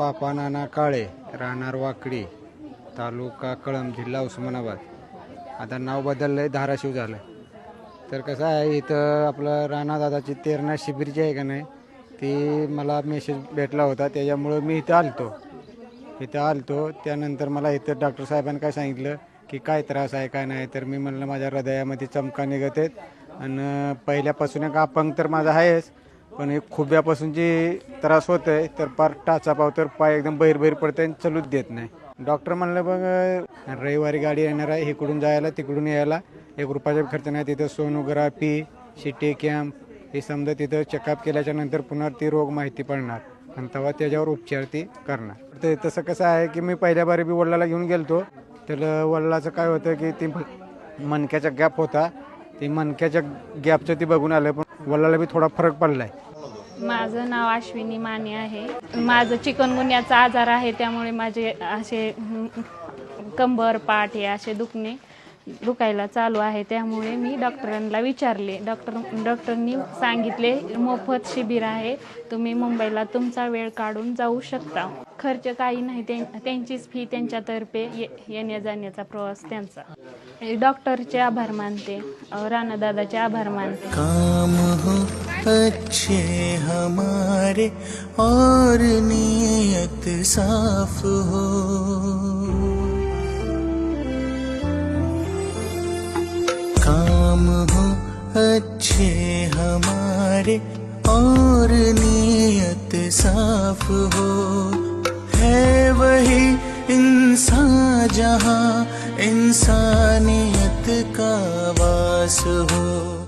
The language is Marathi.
पापा नाना काळे राहणार वाकडी तालुका कळम जिल्हा उस्मानाबाद. आता नाव बदललं आहे धाराशिव झालं तर कसं आहे इथं आपलं राणा दादाची तेरणा शिबिर जी आहे का नाही ती मला मेसेज भेटला होता. त्याच्यामुळं मी इथं आलतो. इथं आलतो. त्यानंतर मला इथं डॉक्टर साहेबांनी काय सांगितलं की काय त्रास आहे काय नाही. तर मी म्हणलं माझ्या हृदयामध्ये चमका निघत आहेत. आणि पहिल्यापासून एक अपंग तर माझा आहेच. पण एक खुब्यापासून जे त्रास होत आहे तर पार टाचा पाव तर पाय एकदम बहिर बहिर पडते आणि चलूच देत नाही. डॉक्टर म्हणलं बघ रविवारी गाडी येणार आहे इकडून जायला तिकडून यायला. एक रुपयाचा खर्च नाही तिथं सोनोग्राफी सिटी कॅम्प हे समजा तिथं चेकअप केल्याच्यानंतर पुन्हा ती रोग माहिती पडणार. आणि तेव्हा त्याच्यावर उपचार ती करणार. तर तसं कसं आहे की मी पहिल्या बारी बी वडिलाला घेऊन गेलतो. तर वडिलाचं काय होतं की ती मणक्याचा गॅप होता. ती मणक्याच्या गॅपचं ती बघून आलं. पण वल्लाला बी थोडा फरक पडलाय. माझं नाव अश्विनी माने आहे. माझं चिकनगुन्याचा आजार आहे त्यामुळे माझे असे कंबर पाठ हे असे दुखणे दुखायला चालू आहे. त्यामुळे मी डॉक्टरांना विचारले. डॉक्टर डॉक्टरांनी सांगितले मोफत शिबिर आहे. तुम्ही मुंबईला तुमचा वेळ काढून जाऊ शकता. खर्च काही नाही त्यां- त्यांचीच फी त्यांच्यातर्फे ये येण्या जाण्याचा प्रवास त्यांचा. डॉक्टरचे आभार मानते राणादादाचे आभार मानते. काम हो अच्छे हमारे और नीयत साफ हो। काम हो अच्छे हमारे और नीयत साफ हो। जहाँ इंसानियत का वास हो।